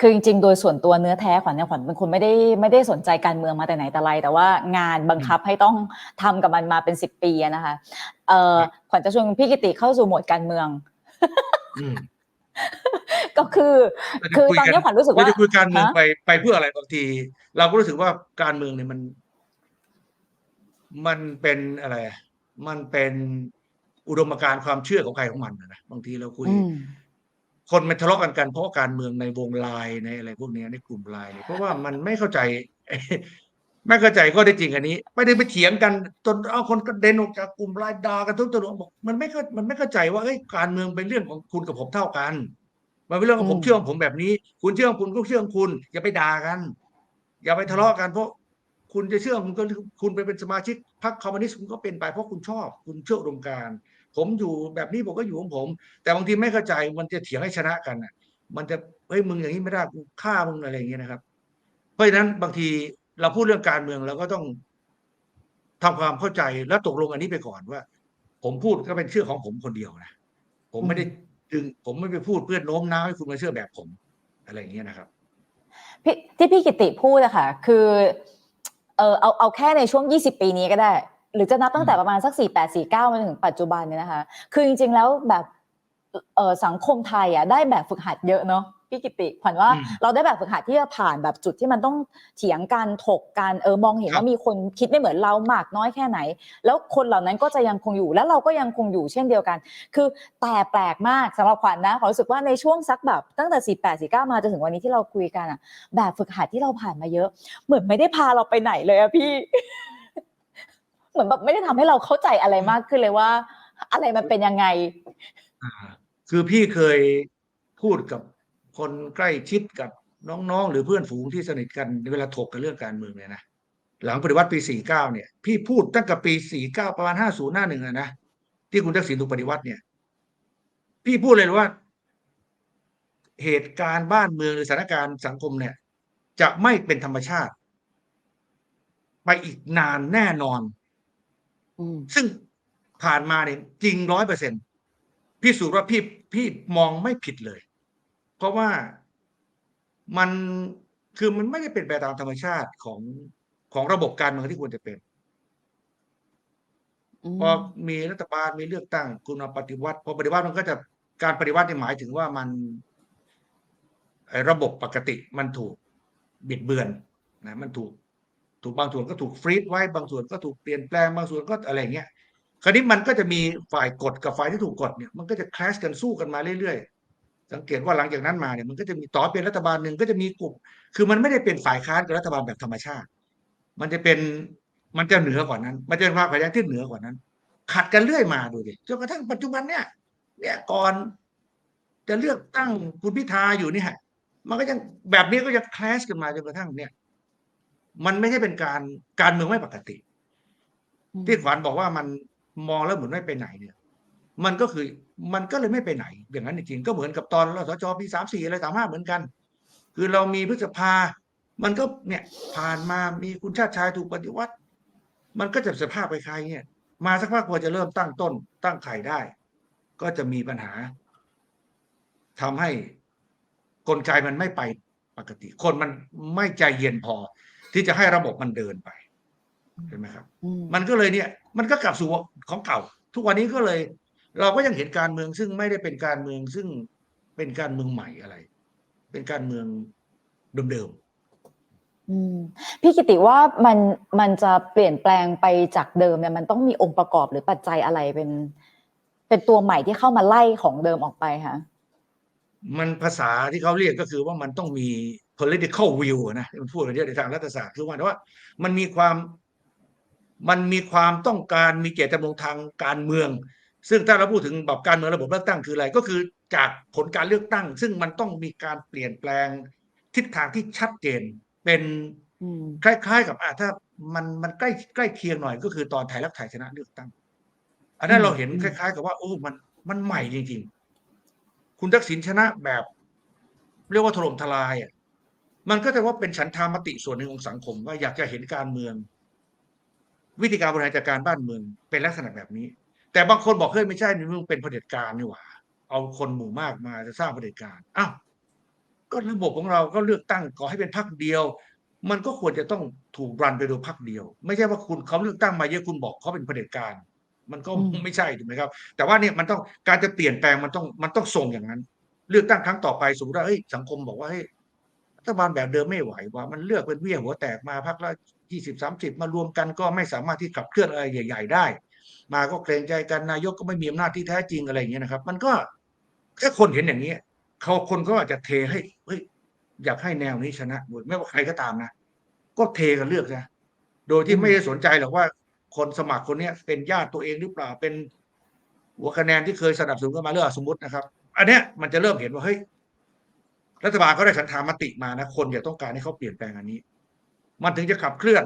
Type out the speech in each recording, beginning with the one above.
คือจริงๆ โดยส่วนตัวเนื้อแท้ขวัญเนี่ยขวัญเป็นคนไม่ได้ไม่ได้สนใจการเมืองมาแต่ไหนแต่ไร แต่ว่างานบังคับให้ต้องทำกับมันมาเป็นสิบปีอะนะคะเอ่อขวัญจะชวนพี่กิติเข้าสู่โหมดการเมืองอืมก็คือเราจะคือคุยตอนกันนี้ขวัญรู้สึกว่าเราจะคุยการเมืองฮะไปไปเพื่ออะไรบางที เราก็รู้สึกว่าการเมืองเนี่ยมัน มันเป็นอะไรอะมันเป็นอุดมการณ์ความเชื่อของใครของมันนะนะบางทีเราคุยอืม คนมันทะเลาะกันกันเพราะการเมืองในวงไลน์ในอะไรพวกนี้ในกลุ่มไลน์เนี่ยเพราะว่ามันไม่เข้าใจ ไม่เข้าใจก็ได้จริงอันนี้ ไม่ได้ไปเถียงกันจนเอาคนกระเด็นออกจากกลุ่มไลน์ด่ากันทุกตัวบอกมันไม่เข้ามันไม่เข้าใจว่าเอ้ยการเมืองเป็นเรื่องของคุณกับผมเท่ากัน มันเป็นเรื่องของผมอืมเชื่อของผมแบบนี้ คุณเชื่อของคุณก็เชื่อของคุณ อย่าไปด่ากัน อย่าไปทะเลาะกันเพราะคุณจะเชื่อคุณก็คุณไปเป็นสมาชิกพรรคคอมมิวนิสต์คุณก็เป็นไปเพราะคุณชอบ คุณเชื่ออุดมการณ์ ผมอยู่แบบนี้ผมก็อยู่ของผม แต่บางทีไม่เข้าใจมันจะเถียงให้ชนะกันอะ มันจะเฮ้ยมึงอย่างนี้ไม่ได้กูฆ่ามึงอะไรอย่างเงี้ยนะครับ เพราะฉะนั้นบางทีเราพูดเรื่องการเมืองเราก็ต้องทำความเข้าใจและตกลงอันนี้ไปก่อนว่า ผมพูดก็เป็นเชื่อของผมคนเดียวนะผมไม่ได้ดึงผมไม่ไปพูดเพื่อโน้มน้าวให้คุณมาเชื่อแบบผม อะไรอย่างเงี้ยนะครับที่พี่กิติพูดอะค่ะคือเออเอาเอาแค่ในช่วง 20 ปีนี้ก็ได้ หรือจะนับตั้งแต่ประมาณสัก 4 8 4 9มาถึงปัจจุบันเนี่ยนะคะ คือจริงๆแล้วแบบเออสังคมไทยอะได้แบบฝึกหัดเยอะเนาะพี่กิติขวัญว่าอืมเราได้แบบฝึกหัดที่จะผ่านแบบจุดที่มันต้องเถียงกันถกกันเออมองเห็นครับว่ามีคนคิดไม่เหมือนเรามากน้อยแค่ไหน แล้วคนเหล่านั้นก็จะยังคงอยู่แล้วเราก็ยังคงอยู่เช่นเดียวกัน คือแต่แปลกมากสำหรับขวัญนะขวัญรู้สึกว่าในช่วงสักแบบตั้งแต่4 8 4 9มาจนถึงวันนี้ที่เราคุยกันอะแบบฝึกหัดที่เราผ่านมาเยอะ เหมือนไม่ได้พาเราไปไหนเลยอะพี่ เหมือนแบบไม่ได้ทำให้เราเข้าใจอะไรมากขึ้นเลยว่า อะไรมันเป็นยังไงอ่าคือพี่เคยพูดกับคนใกล้ชิดกับน้องๆ หรือเพื่อนฝูงที่สนิทกันเวลาถกกันเรื่องการเมืองเนี่ยนะหลังปฏิวัติปี49เนี่ย พี่พูดตั้งแต่ปี49ประมาณ50หน้าหนึ่งอะนะที่คุณทักษิณถูกปฏิวัติเนี่ย พี่พูดเลยว่า เหตุการณ์บ้านเมืองหรือสถานการณ์สังคมเนี่ย จะไม่เป็นธรรมชาติ ไปอีกนานแน่นอน ซึ่งผ่านมาเนี่ยจริงร้อยเปอร์เซ็นพิสูจน์ว่าพี่พี่มองไม่ผิดเลย เพราะว่ามันคือมันไม่ได้เป็นไปตามธรรมชาติของของระบบการเมืองที่ควรจะเป็นพอมีรัฐบาลมีเลือกตั้ง คุณมาปฏิวัติพอปฏิวัติมันก็จะการปฏิวัติเนี่ยหมายถึงว่ามันไอ้ระบบปกติมันถูกบิดเบือนนะมันถูก ถูกบางส่วนก็ถูกฟรีดไว้บางส่วนก็ถูกเปลี่ยนแปลงบางส่วนก็อะไรเงี้ยคราวนี้มันก็จะมีฝ่ายกดกับฝ่ายที่ถูกกดเนี่ยมันก็จะคลาสกันสู้กันมาเรื่อยๆ สังเกตว่าหลังจากนั้นมาเนี่ยมันก็จะมีต่อเป็นรัฐบาลหนึ่งก็จะมีกลุ่ม คือมันไม่ได้เป็นฝ่ายค้านกับรัฐบาลแบบธรรมชาติ มันจะเป็นมันจะเหนือกว่านั้น มันจะเป็นความขัดแย้งที่เหนือกว่านั้น ขัดกันเรื่อยมาดูดิจนกระทั่งปัจจุบันเนี่ยเนี่ยก่อนจะเลือกตั้งคุณพิธาอยู่นี่ยมันก็ยังแบบนี้ก็ยังคลาสกันมาจนกระทั่งเนี่ย มันไม่ใช่เป็นการการเมืองไม่ปกติ ที่ขวัญบอกว่ามันมองแล้วเหมือนไม่ไปไหนเนี่ย มันก็คือมันก็เลยไม่ไปไหน อย่างนั้นจริงๆก็เหมือนกับตอนรสชปีสามสี่อะไรสามห้าเหมือนกัน คือเรามีพฤษภา มันก็เนี่ยผ่านมามีคุณชาติชายถูกปฏิวัติ มันก็จะสภาพไปใครเนี่ย มาสักพักพอจะเริ่มตั้งต้น ตั้งไข่ได้ ก็จะมีปัญหาทำให้กลไกมันไม่ไปปกติ คนมันไม่ใจเย็นพอ ที่จะให้ระบบมันเดินไปเห็นไหมครับอืมมันก็เลยเนี่ย มันก็กลับสู่ของเก่า ทุกวันนี้ก็เลย เราก็ยังเห็นการเมืองซึ่งไม่ได้เป็นการเมืองซึ่งเป็นการเมืองใหม่อะไร เป็นการเมืองเดิมอืมพี่กิติว่ามันมันจะเปลี่ยนแปลงไปจากเดิมเนี่ยมันต้องมีองค์ประกอบหรือปัจจัยอะไรเป็น เป็นตัวใหม่ที่เข้ามาไล่ของเดิมออกไปคะๆมันภาษาที่เขาเรียกก็คือว่ามันต้องมี political will อะนะมันพูดกันเยอะในทางรัฐศาสตร์คือว่ามันมันมีความมันมีความต้องการมีเจตจำนงทางการเมือง ซึ่งถ้าเราพูดถึงแบบการเมืองระบบเลือกตั้งคืออะไร ก็คือจากผลการเลือกตั้ง ซึ่งมันต้องมีการเปลี่ยนแปลงทิศทางที่ชัดเจน เป็นอืมคล้าย ๆ กับอะถ้ามันมันใกล้ใกล้เคียงหน่อยก็คือตอนไทยรักไทยชนะเลือกตั้ง อันนั้นเราเห็นคล้าย ๆ กับว่าโอ้มันมันใหม่จริง ๆ คุณทักษิณชนะแบบ เรียกว่าถล่มทลายอะ มันก็จะว่าเป็นฉันทามติส่วนหนึ่งของสังคม ว่าอยากจะเห็นการเมือง วิธีการบริหารจัดการบ้านเมืองเป็นลักษณะแบบนี้ แต่บางคนบอกเฮ้ยไม่ใช่นี่มึงเป็นเผด็จการนี่หว่า เอาคนหมู่มากมาจะสร้างเผด็จการอ้าวก็ระบบของเราก็เลือกตั้งขอให้เป็นพรรคเดียว มันก็ควรจะต้องถูกรันไปโดยพรรคเดียว ไม่ใช่ว่าคุณเขาเลือกตั้งมาเยอะคุณบอกเขาเป็นเผด็จการ มันก็ไม่ใช่ถูกไหมครับ แต่ว่าเนี่ยมันต้องการจะเปลี่ยนแปลงมันต้องมันต้องส่งอย่างนั้น เลือกตั้งครั้งต่อไปสมมติว่าเฮ้ยสังคมบอกว่าเฮ้ย ฐบาลแบบเดิมไม่ไหวว่ามันเลือกเป็นเวี่ยหัวแตกมาพรรคละยี่สิบสามสิบมารวมกันก็ไม่สามารถที่ขับเคลื่อนอะไรใหญ่ ๆ ได้ มาก็เกรงใจกันนายกก็ไม่มีอำนาจที่แท้จริงอะไรอย่างเงี้ยนะครับ มันก็ถ้าคนเห็นอย่างนี้ยเขาคนก็อาจจะเทให้เฮ้ยอยากให้แนวนี้ชนะโดไม่ว่าใครก็ตามนะก็เทกันเลือกนะโดยที่ไม่ได้สนใจหรอกว่าคนสมัครคนเนี้ยเป็นญาติตัวเองหรือเปล่าเป็นหัวคะแนนที่เคยสนับสนุนกันมาเรื่องสมมตินะครับ อันเนี้ยมันจะเริ่มเห็นว่าเฮ้ย รัฐบาลเขาได้ฉันทามติมานะคนอยากต้องการให้เขาเปลี่ยนแปลงอันนี้ มันถึงจะขับเคลื่อน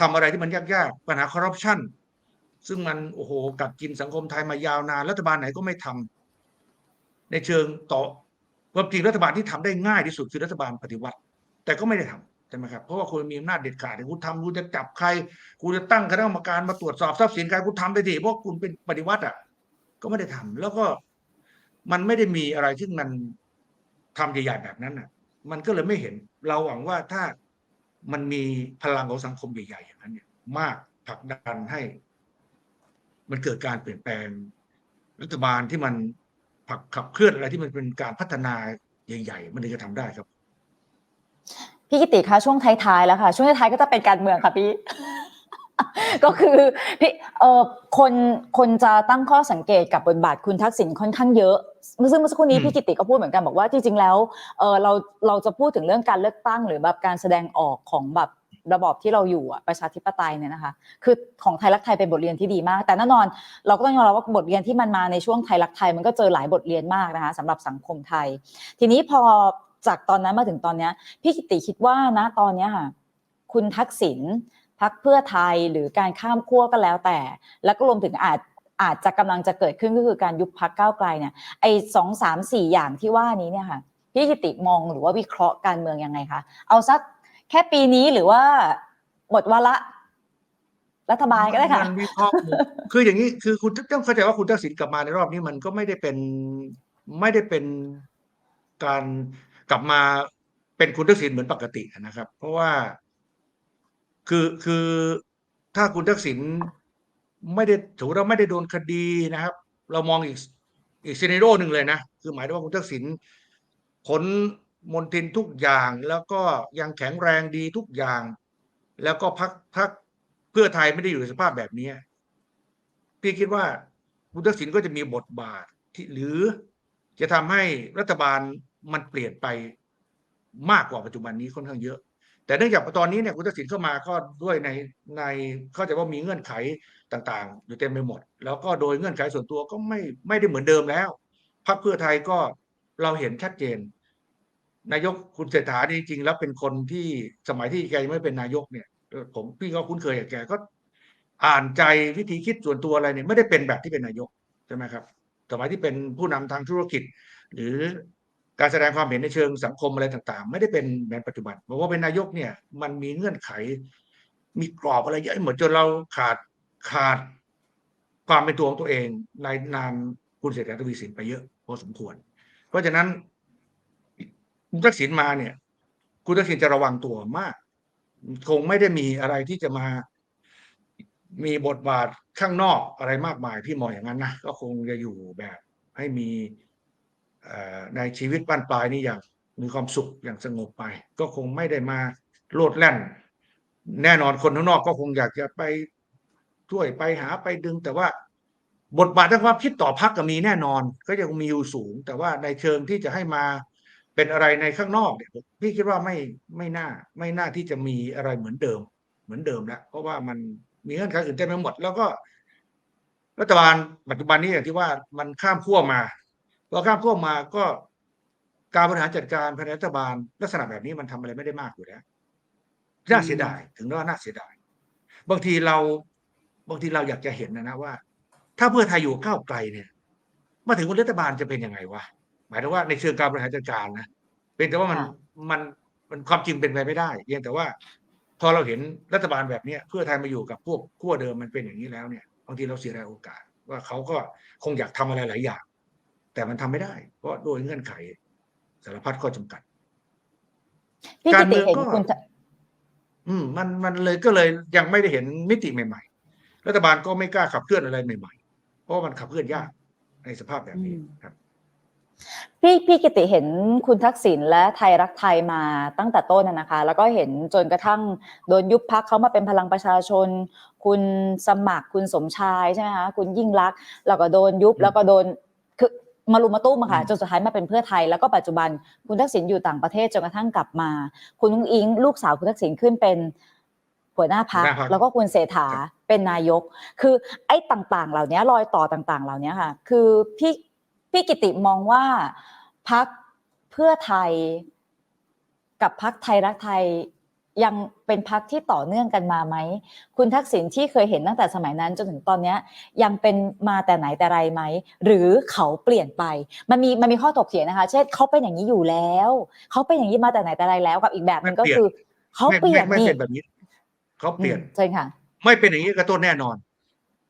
ทำอะไรที่มันยากๆปัญหาคอร์รัปชันซึ่งมันโอ้โหกัดกินสังคมไทยมายาวนานรัฐบาลไหนก็ไม่ทำในเชิงต่อความจริงรัฐบาลที่ทำได้ง่ายที่สุดคือรัฐบาลปฏิวัติ แต่ก็ไม่ได้ทำใช่ไหมครับเพราะว่าคุณมีอำนาจเด็ดขาดคุณทำคุณจะจับใครคุณจะตั้งคณะกรรมการมาตรวจสอบทรัพย์สินใครคุณทำไปดิเพราะคุณเป็นปฏิวัติอะก็ไม่ได้ทำแล้วก็มันไม่ได้มีอะไรที่มัน ทำใหญ่ๆแบบนั้นน่ะ มันก็เลยไม่เห็น เราหวังว่าถ้ามันมีพลังของสังคมใหญ่ๆอย่างนั้นเนี่ย มากผลักดันให้ มันเกิดการเปลี่ยนแปลง รัฐบาลที่มันผลักขับเคลื่อนอะไรที่มันเป็นการพัฒนาใหญ่ ๆ มันถึงจะทำได้ครับ พี่กิติคะช่วงท้ายๆแล้วค่ะ ช่วงท้ายๆก็จะเป็นการเมืองค่ะพี่ก็คือพี่เอ่อคนคนจะตั้งข้อสังเกตกับบทบาทคุณทักษิณค่อนข้างเยอะ ซึ่งเมื่อสักครู่นี้อืมพี่กิติก็พูดเหมือนกันบอกว่าจริงๆแล้วเออเราเราจะพูดถึงเรื่องการเลือกตั้ง หรือแบบการแสดงออกของแบบระบอบที่เราอยู่อะประชาธิปไตยเนี่ยนะคะ คือของไทยรักไทยเป็นบทเรียนที่ดีมาก แต่แน่นอนเราก็ต้องยอมรับว่าบทเรียนที่มันมาในช่วงไทยรักไทยมันก็เจอหลายบทเรียนมากนะคะสำหรับสังคมไทย ทีนี้พอจากตอนนั้นมาถึงตอนเนี้ยพี่กิติคิดว่านะตอนเนี้ยค่ะคุณทักษิณพักเพื่อไทยหรือการข้ามขั้วก็แล้วแต่ แล้วก็รวมถึงอาจ อาจจะกำลังจะเกิดขึ้นก็คือการยุบพักก้าวไกลเนี่ยไอ้สองสามสี่อย่างที่ว่านี้เนี่ยค่ะพี่กิติมองหรือว่าวิเคราะห์การเมืองยังไงคะเอาสักแค่ปีนี้หรือว่าหมดวาระรัฐบาลก็ได้ค่ะมันวิเคราะห์คืออย่างนี้คือคุณต้องเข้าใจว่าคุณทักษิณกลับมาในรอบนี้มันก็ไม่ได้เป็นไม่ได้เป็นการกลับมาเป็นคุณทักษิณเหมือนปกตินะครับ เพราะว่า คือคือถ้าคุณทักษิณ ไม่ได้ถือเราไม่ได้โดนคดีนะครับ เรามองอีกอีกซีนิโรหนึ่งเลยนะ คือหมายถึงว่าคุณทักษิณผลมนทินทุกอย่างแล้วก็ยังแข็งแรงดีทุกอย่าง แล้วก็พักพักเพื่อไทยไม่ได้อยู่ในสภาพแบบนี้ พี่คิดว่าคุณทักษิณก็จะมีบทบาทที่หรือจะทำให้รัฐบาลมันเปลี่ยนไปมากกว่าปัจจุบันนี้ค่อนข้างเยอะ แต่เนื่องจากตอนนี้เนี่ยคุณทักษิณเข้ามาก็ด้วยในในเข้าใจว่ามีเงื่อนไขต่างๆ อยู่เต็มไปหมด แล้วก็โดยเงื่อนไขส่วนตัวก็ไม่ไม่ได้เหมือนเดิมแล้วพรรคเพื่อไทยก็เราเห็นชัดเจน นายกคุณเศรษฐานี่จริงๆแล้วเป็นคนที่สมัยที่แกยังไม่เป็นนายกเนี่ย ผมพี่ก็คุ้นเคยกับแกก็อ่านใจวิธีคิดส่วนตัวอะไรเนี่ยไม่ได้เป็นแบบที่เป็นนายกใช่ไหมครับสมัยที่เป็นผู้นำทางธุรกิจ หรือ การแสดงความเห็นในเชิงสังคมอะไรต่างๆ ไม่ได้เป็นแบบปัจจุบันเพราะว่าเป็นนายกเนี่ย มันมีเงื่อนไข มีกรอบอะไรเยอะหมือนจนเราขาดขาดความเป็นตัวของตัวเองในนามคุณเศรษฐาทวีสินไปเยอะพอสมควร เพราะฉะนั้นคุณทักษิณมาเนี่ย คุณทักษิณจะระวังตัวมาก คงไม่ได้มีอะไรที่จะมามีบทบาทข้างนอกอะไรมากมายพี่มองอย่างนั้นนะก็คงจะอยู่แบบให้มี ในชีวิตบ้านปลายนี่อย่างมีความสุขอย่างสงบไป ก็คงไม่ได้มาโลดแล่น แน่นอนคนข้างนอกก็คงอยากจะไปช่วยไปหาไปดึง แต่ว่าบทบาททางความคิดต่อพักก็มีแน่นอน ก็ยังมีอยู่สูง แต่ว่าในเชิงที่จะให้มาเป็นอะไรในข้างนอกเนี่ยพี่คิดว่าไม่ไม่น่า ไม่น่าที่จะมีอะไรเหมือนเดิม เหมือนเดิมแล้วเพราะว่ามันมีเงื่อนไขอื่นเต็มไปหมด แล้วก็รัฐบาลปัจจุบันนี้อย่างที่ว่ามันข้ามขั้วมา พอข้ามขั้วมาก็การบริหารจัดการภายในรัฐบาล ลักษณะแบบนี้มันทำอะไรไม่ได้มากอยู่แล้วน่าเสียดายถึงว่าน่าเสียดาย บางทีเราบางทีเราอยากจะเห็นนะนะว่า ถ้าเพื่อไทยอยู่ก้าวไกลเนี่ยมาถึงวันรัฐบาลจะเป็นยังไงวะหมายถึงว่าในเชิงการบริหารจัดการนะเป็นแต่ว่ามันค่ะมันมันความจริงเป็นไปไม่ได้เพียงแต่ว่าพอเราเห็นรัฐบาลแบบเนี้ยเพื่อไทยมาอยู่กับพวกขั้วเดิมมันเป็นอย่างนี้แล้วเนี่ยบางทีเราเสียดายโอกาส ว่าเขาก็คงอยากทำอะไรหลายอย่าง แต่มันทำไม่ได้ เพราะโดยเงื่อนไขสารพัดข้อจำกัดพี่กากิรเมืติองเห็นก็คุณทอืมมันมันเลยก็เลยยังไม่ได้เห็นมิติใหม่ ๆ รัฐบาลก็ไม่กล้าขับเคลื่อนอะไรใหม่ ๆ เพราะว่ามันขับเคลื่อนยากในสภาพแบบนี้ครับพี่พี่กิติเห็นคุณทักษิณและไทยรักไทยมาตั้งแต่ต้นนะนะคะ แล้วก็เห็นจนกระทั่งโดนยุบพักเขามาเป็นพลังประชาชน คุณสมัครคุณสมชายใช่ไหมคะคุณยิ่งรักษณ์แล้วก็โดนยุบอืมแล้วก็โดนคือ มารุมมาตุ้มอะค่ะอืมจนสุดท้ายมาเป็นเพื่อไทยแล้วก็ปัจจุบันคุณทักษิณอยู่ต่างประเทศจนกระทั่งกลับมา คุณนุ้งอิง ลูกสาวคุณทักษิณขึ้นเป็นหัวหน้าพักหัวหน้าพรรคแล้วก็คุณเศรษฐาครับเป็นนายก คือไอ้ต่างๆ เหล่านี้รอยต่อต่าง ๆ เหล่านี้ค่ะ คือพี่พี่กิติมองว่าพักเพื่อไทยกับพักไทยรักไทย ยังเป็นพักที่ต่อเนื่องกันมาไหม คุณทักษิณที่เคยเห็นตั้งแต่สมัยนั้นจนถึงตอนเนี้ยยังเป็นมาแต่ไหนแต่ไรไหม หรือเขาเปลี่ยนไป มันมีมันมีข้อถกเถียงนะคะ เช่นเขาเป็นอย่างนี้อยู่แล้ว เขาเป็นอย่างนี้มาแต่ไหนแต่ไรแล้วกับอีกแบบหนึงก็ไม่เปลี่ยนคือเขาไม่เปลี่ยนไม่ไม่นี่เป็นแบบนี้เขาเปลี่ยนอืมใช่ค่ะ ไม่เป็นอย่างนี้ก็ต้นแน่นอน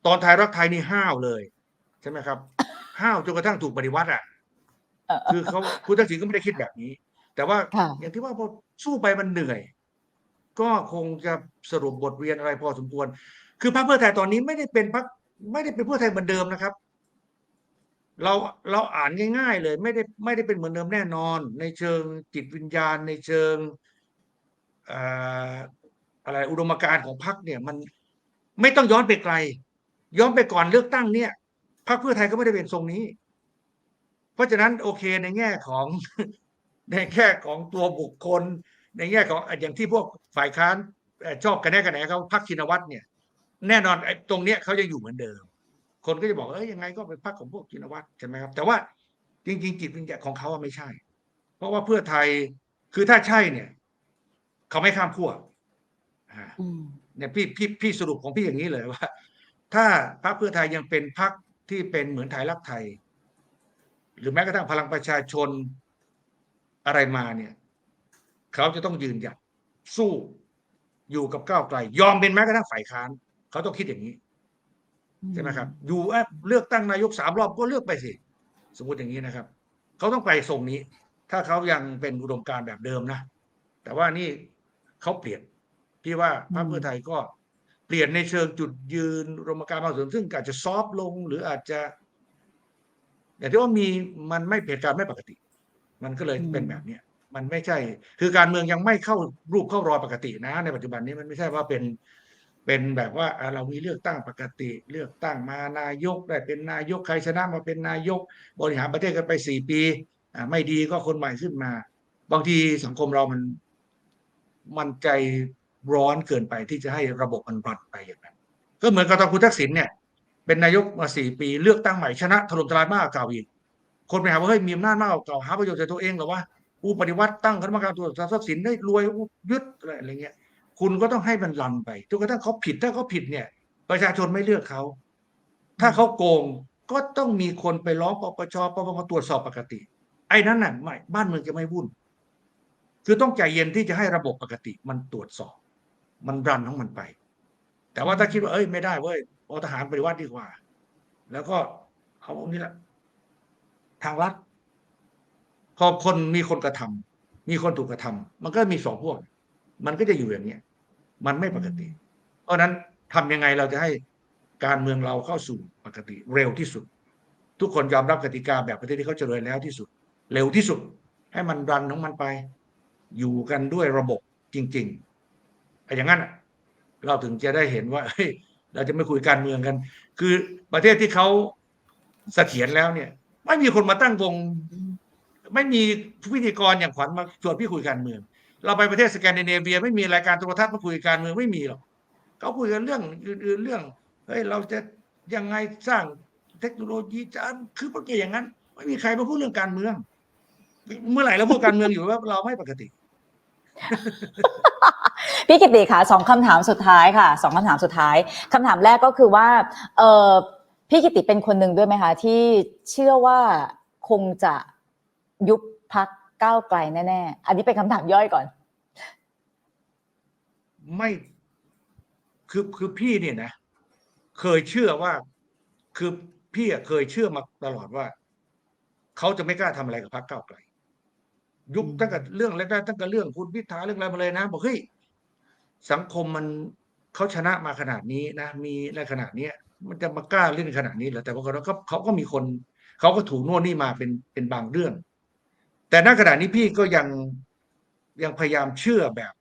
ตอนไทยรักไทยนี่ห้าวเลย ใช่ไหมครับ ห้าวจนกระทั่งถูกปฏิวัติอะเออคือเขาคุณทักษิณก็ไม่ได้คิดแบบนี้ แต่ว่าค่ะอย่างที่ว่าพอสู้ไปมันเหนื่อย ก็คงจะสรุปบทเรียนอะไรพอสมควร คือพรรคเพื่อไทยตอนนี้ไม่ได้เป็นพรรคไม่ได้เป็นเพื่อไทยเหมือนเดิมนะครับ เราเราอ่านง่าย ๆ เลยไม่ได้ไม่ได้เป็นเหมือนเดิมแน่นอน ในเชิงจิตวิญญาณ ในเชิงเอ่ออะไรอุดมการณ์ของพรรคเนี่ย มันไม่ต้องย้อนไปไกล ย้อนไปก่อนเลือกตั้งเนี่ยพรรคเพื่อไทยก็ไม่ได้เป็นทรงนี้ เพราะฉะนั้นโอเคในแง่ของในแง่ของตัวบุคคล ในแง่ของอย่างที่พวกฝ่ายค้านเอ่อชอบกันแน่กันแหนเขาพักชินวัตรเนี่ย แน่นอนไอ้ตรงเนี้ยเขายังอยู่เหมือนเดิม คนก็จะบอกเอ้ยยังไงก็เป็นพรรคของพวกชินวัตรใช่ไหมครับ แต่ว่าจริง ๆ จิตวิญญาณของเขาอะไม่ใช่ เพราะว่าเพื่อไทยคือถ้าใช่เนี่ยเขาไม่ข้ามขั้วอ่าอืมเนี่ยพี่พี่พี่สรุปของพี่อย่างนี้เลยว่า ถ้าพรรคเพื่อไทยยังเป็นพรรคที่เป็นเหมือนไทยรักไทย หรือแม้กระทั่งพลังประชาชนอะไรมาเนี่ย เขาจะต้องยืนหยัดสู้อยู่กับก้าวไกล ยอมเป็นแม้กระทั่งฝ่ายค้าน เขาต้องคิดอย่างนี้ใช่ไหมครับอยู่เอ้ยเลือกตั้งนายกสามรอบก็เลือกไปสิ สมมติอย่างนี้นะครับ เขาต้องไปทรงนี้ ถ้าเขายังเป็นอุดมการณ์แบบเดิมนะ แต่ว่านี่เขาเปลี่ยนพี่ว่าพรรคเพื่อไทยก็เปลี่ยนในเชิงจุดยืนอุดมการณ์บางส่วนซึ่งอาจจะซอฟต์ลงหรืออาจจะอย่างที่ว่ามีมันไม่เหตุการณ์ไม่ปกติ มันก็เลยอืมเป็นแบบเนี้ย มันไม่ใช่ คือการเมืองยังไม่เข้ารูปเข้ารอยปกตินะ ในปัจจุบันนี้มันไม่ใช่ว่าเป็นเป็นแบบว่าเรามีเลือกตั้งปกติ เลือกตั้งมานายกได้เป็นนายกใครชนะมาเป็นนายก บริหารประเทศกันไปสี่ปีไม่ดีก็คนใหม่ขึ้นมา บางทีสังคมเรามัน มันใจร้อนเกินไปที่จะให้ระบบมันรันไปอย่างนั้น ก็เหมือนกับตอนคุณทักษิณเนี่ย เป็นนายกมาสี่ปี เลือกตั้งใหม่ชนะถล่มทลายมากกว่าเก่าอีก คนไปหาว่าเฮ้ยมีอำนาจมากกว่าเก่าหาประโยชน์จากตัวเองหรอวะ อู้ปฏิวัติตั้งคณะกรรมการตรวจสอบทรัพย์สินได้รวยยึดอะไรอะไรเงี้ย คุณก็ต้องให้มันรันไปจนกระทั่งเขาผิดถ้าเขาผิดเนี่ย ประชาชนไม่เลือกเขา ถ้าเขาโกงก็ต้องมีคนไปร้องปปชปปงตรวจสอบปกติ ไอ้นั้นน่ะไม่บ้านเมืองจะไม่วุ่น คือต้องใจเย็นที่จะให้ระบบปกติมันตรวจสอบ มันรันของมันไป แต่ว่าถ้าคิดว่าเอ้ยไม่ได้เว้ยเอาทหารปฏิวัติดีกว่า แล้วก็เอาพวกนี้แหละทางรัฐ พอคนมีคนกระทำมีคนถูกกระทำมันก็มีสองพวก มันก็จะอยู่อย่างเนี้ยมันไม่ปกติ เพราะนั้นทำยังไงเราจะให้การเมืองเราเข้าสู่ปกติเร็วที่สุด ทุกคนยอมรับกติกาแบบประเทศที่เขาเจริญแล้วที่สุด เร็วที่สุด ให้มันรันของมันไป อยู่กันด้วยระบบจริงๆไอ้อย่างนั้นเราถึงจะได้เห็นว่าเฮ้ยเราจะไม่คุยการเมืองกัน คือประเทศที่เขาเสถียรแล้วเนี่ย ไม่มีคนมาตั้งวง ไม่มีพิธีกรอย่างขวัญมาชวนพี่คุยการเมือง เราไปประเทศสแกนดิเนเวีย ไม่มีรายการโทรทัศน์มาคุยการเมืองไม่มีหรอกเขาคุยกันเรื่องอื่นๆเรื่องเฮ้ยเราจะยังไงสร้างเทคโนโลยีจะคือปกติอย่างนั้น ไม่มีใครมาพูดเรื่องการเมือง เมื่อไหร่เราพูดการเมืองอยู่ว่าเราไม่ปกติพี่กิติค่ะสองคำถามสุดท้ายค่ะสองคำถามสุดท้ายคำถามแรกก็คือว่าเออพี่กิติเป็นคนหนึ่งด้วยไหมคะที่เชื่อว่าคงจะ ยุบพักก้าวไกลแน่ๆ อันนี้เป็นคำถามย่อยก่อน ไม่คือคือพี่เนี่ยนะ เคยเชื่อว่า คือพี่อะเคยเชื่อมาตลอดว่า เขาจะไม่กล้าทำอะไรกับพรรคก้าวไกล ยุคอืมตั้งแต่เรื่องแรกๆตั้งแต่เรื่องคุณพิธาเรื่องอะไรมาเลยนะ บอกเฮ้ยสังคมมันเขาชนะมาขนาดนี้นะ มีในขนาดเนี้ย มันจะมากล้าเล่นขนาดนี้เหรอแต่ปรากฏว่าก็เขาก็มีคน เขาก็ถูกโน่นนี่มาเป็นเป็นบางเรื่อง แต่ณขณะนี้พี่ก็ยังยังพยายามเชื่อแบบ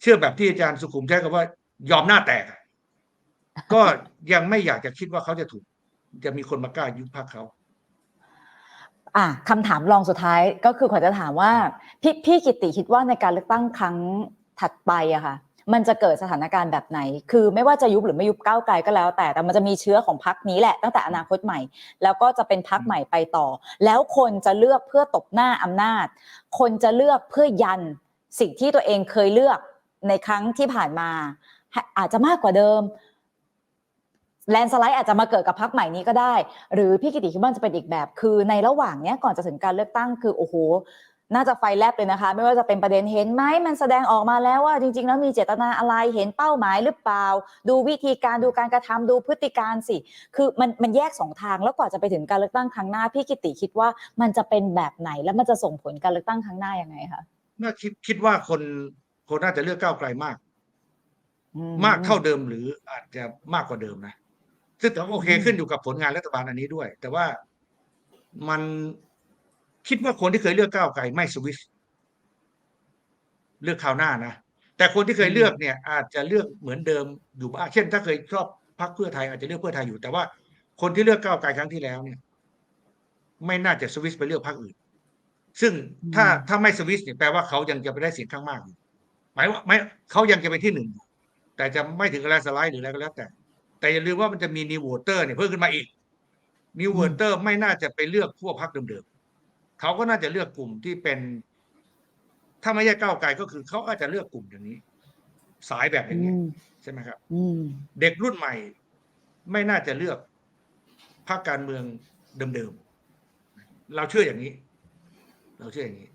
เชื่อแบบที่อาจารย์สุขุมใช้คำว่า ยอมหน้าแตกอะก็ยังไม่อยากจะคิดว่าเขาจะถูก จะมีคนมากล้ายุบพรรคเขาอะคำถามรองสุดท้ายก็คือขอจะถามว่า พี่พี่กิติคิดว่าในการเลือกตั้งครั้งถัดไปอะค่ะ มันจะเกิดสถานการณ์แบบไหน คือไม่ว่าจะยุบหรือไม่ยุบก้าวไกลก็แล้ว แต่แต่มันจะมีเชื้อของพักนี้แหละตั้งแต่อนาคตใหม่ แล้วก็จะเป็นพักใหม่ไปต่อ แล้วคนจะเลือกเพื่อตบหน้าอำนาจ คนจะเลือกเพื่อยันสิ่งที่ตัวเองเคยเลือกในครั้งที่ผ่านมา อาจจะมากกว่าเดิมแลนสไลด์อาจจะมาเกิดกับพักใหม่นี้ก็ได้ หรือพี่กิติคิดว่าจะเป็นอีกแบบ คือในระหว่างเนี้ยก่อนจะถึงการเลือกตั้งคือโอ้โห น่าจะไฟแลบเลยนะคะ ไม่ว่าจะเป็นประเด็นเห็นไหมมันแสดงออกมาแล้วว่าจริง ๆ แล้วมีเจตนาอะไรเห็นเป้าหมายหรือเปล่า ดูวิธีการดูการกระทำดูพฤติการสิ คือมันมันแยกสองทางแล้วกว่าจะไปถึงการเลือกตั้งครั้งหน้าพี่กิติคิดว่ามันจะเป็นแบบไหนแล้วมันจะส่งผลการเลือกตั้งครั้งหน้ายังไงคะน่าคิดคิดว่าคนคนน่าจะเลือกก้าวไกลมากอืมากเท่าเดิมหรืออาจจะมากกว่าเดิมนะซึ่งแต่ว่าโอเคอืมขึ้นอยู่กับผลงานรัฐบาลอันนี้ด้วย แต่ว่ามัน คิดว่าคนที่เคยเลือกก้าวไกลไม่สวิตช์เลือกคราวหน้านะแต่คนที่เคยเลือกเนี่ย อาจจะเลือกเหมือนเดิมอยู่บ้างเช่น ถ้าเคยชอบพรรคเพื่อไทยอาจจะเลือกเพื่อไทยอยู่ แต่ว่าคนที่เลือกก้าวไกลครั้งที่แล้วเนี่ย ไม่น่าจะสวิตช์ไปเลือกพรรคอื่น ซึ่งถ้าถ้าไม่สวิตช์เนี่ยแปลว่าเขายังจะไปได้เสียงข้างมากอยู่หมายว่าไม่เขายังจะเป็นที่หนึ่งอยู่แต่จะไม่ถึงอะไรสไลด์หรืออะไรก็แล้วแต่ แต่อย่าลืมว่ามันจะมีนิวโวเตอร์เนี่ยเพิ่มขึ้นมาอีกนิวโวเตอร์ไม่น่าจะไปเลือกพวกพรรคเดิมๆ เขาก็น่าจะเลือกกลุ่มที่เป็น ถ้าไม่ใช่ก้าวไกลก็คือเขาอาจจะเลือกกลุ่มอย่างนี้ สายแบบอย่างอืนี้ยมใช่ไหมครับอืมเด็กรุ่นใหม่ ไม่น่าจะเลือกพรรคการเมืองเดิมๆเราเชื่ออย่างนี้ เราเชื่ออย่างนี้